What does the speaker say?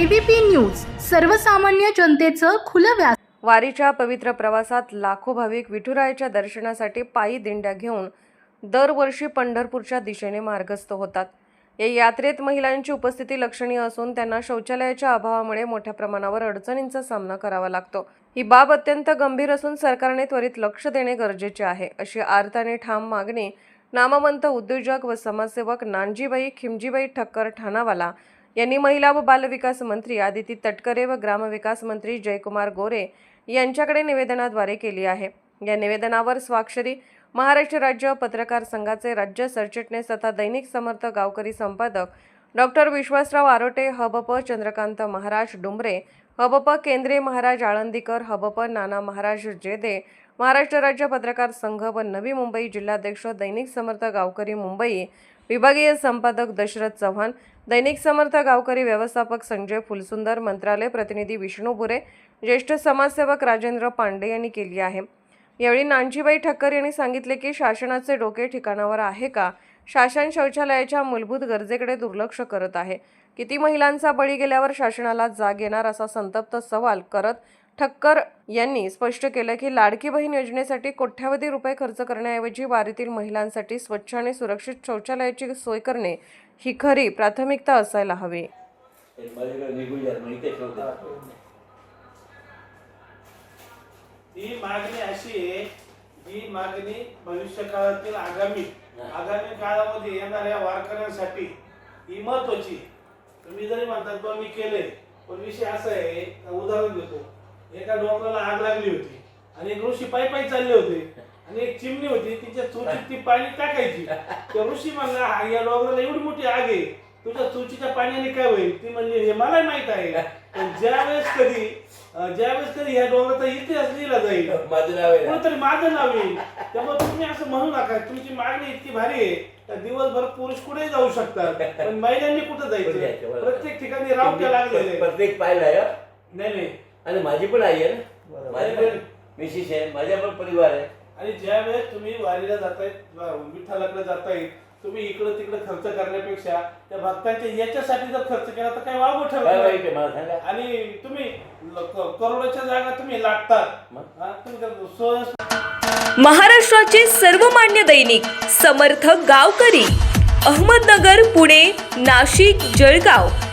ABP news सर्वसामान्य जनतेचं खुलं व्यास वारीच्या पवित्र प्रवासात लाखो भाविक विठुरायाच्या दर्शनासाठी पायी दिंड्या घेऊन दरवर्षी पंढरपूरच्या दिशेने मार्गस्थ होतात. या यात्रेत महिलांची उपस्थिती लक्षणीय असून त्यांना शौचालयाच्या अभावामुळे मोठ्या प्रमाणावर अडचणींचा सामना करावा लागतो. ही बाब अत्यंत गंभीर असून सरकारने त्वरित लक्ष देणे गरजेचे आहे अशी आर्ताने ठाम मागणी नामवंत उद्योजक व समाजसेवक नानजीबाई खिमजीबाई ठक्कर ठाणावाला यांनी महिला व बालविकास मंत्री आदिती तटकरे व ग्रामविकास मंत्री जयकुमार गोरे यांच्याकडे निवेदनाद्वारे केली आहे. या निवेदनावर स्वाक्षरी महाराष्ट्र राज्य पत्रकार संघाचे राज्य सरचिटणीस तथा दैनिक समर्थ गावकरी संपादक डॉक्टर विश्वासराव आरोटे हबप चंद्रकांत महाराज डुंबरे हबप केंद्रे महाराज आळंदीकर हबप नाना महाराज जेदे महाराष्ट्र राज्य पत्रकार संघ व नवी मुंबई जिल्हाध्यक्ष दैनिक समर्थ गावकरी मुंबई विभागीय संपादक दशरथ चव्हाण दैनिक समर्थ गावकरी व्यवस्थापक संजय फुलसुंदर मंत्रालय प्रतिनिधी विष्णू बुरे ज्येष्ठ समाजसेवक राजेंद्र पांडे यांनी केली आहे. यावेळी नानजीबाई ठक्कर यांनी सांगितले की शासनाचे डोके ठिकाणावर आहे का? शासन शौचालयाच्या मूलभूत गरजेकडे दुर्लक्ष करत आहे. किती महिलांचा बळी गेल्यावर शासनाला जाग येणार असा संतप्त सवाल करत ठक्कर यांनी स्पष्ट केलं की लाडकी बहीण योजनेसाठी कोट्यावधी रुपये खर्च करण्याऐवजी वारीतील महिलांसाठी स्वच्छ आणि सुरक्षित शौचालयाची सोय करणे ही खरी प्राथमिकता असायला हवी. ही मागणी अशी आहे ही मागणी भविष्य काळातील आगामी आगामी काळामध्ये येणाऱ्या वारकऱ्यांसाठी ही महत्वाची तुम्ही जरी म्हणतात बा मी केले पण विषय असा आहे उदाहरण देतो. एका डोंगराला आग लागली होती. आणि एक ऋषी पायी पायी चालले होते. आणि एक चिमणी होती तिच्या चुचीत ती पाणी टाकायची. त्या ऋषी म्हणला "हा, या डोंगराला एवढी मोठी आग आहे. तुझ्या चुचीच्या पाण्याने काय होईल? ती म्हणली हे मला माहीत आहे. पण ज्यावेळेस कधी अं, ज्यावेळेस कधी ह्या डोंगराचा इतिहास लिहिला जाईल माझं नाव आहे. ना. कोणतरी माझं नाव येईल. त्यामुळे तुम्ही असं म्हणू नका. तुमची मागणी इतकी भारी आहे. तर दिवसभर पुरुष कुठे जाऊ शकतात. पण महिलांनी कुठे कुठे जायचं, जायचं बरोबर. प्रत्येक ठिकाणी रावट्या लागलेले आहेत. प्रत्येक पाहिलाय हं. नाही नाही. आणि माझी पण आई आहे ना. माझी पण मिशिस आहे माझा पण परिवार आहे. आणि ज्या वेळेस तुम्ही वारीला जातायत वा- विठ्ठलाकडे जातायत तुम्ही इकडं तिकडे खर्च करण्यापेक्षा त्या भक्तांच्या याच्यासाठी जर खर्च केला तर काय वागू काय वाईट आहे मला सांगा. आणि तुम्ही ल- क- करोडोच्या जागा तुम्ही लागतात मग? हा, तुम्ही सोय महाराष्ट्राचे सर्वमान्य दैनिक समर्थ गावकरी अहमदनगर पुणे नाशिक जळगाव.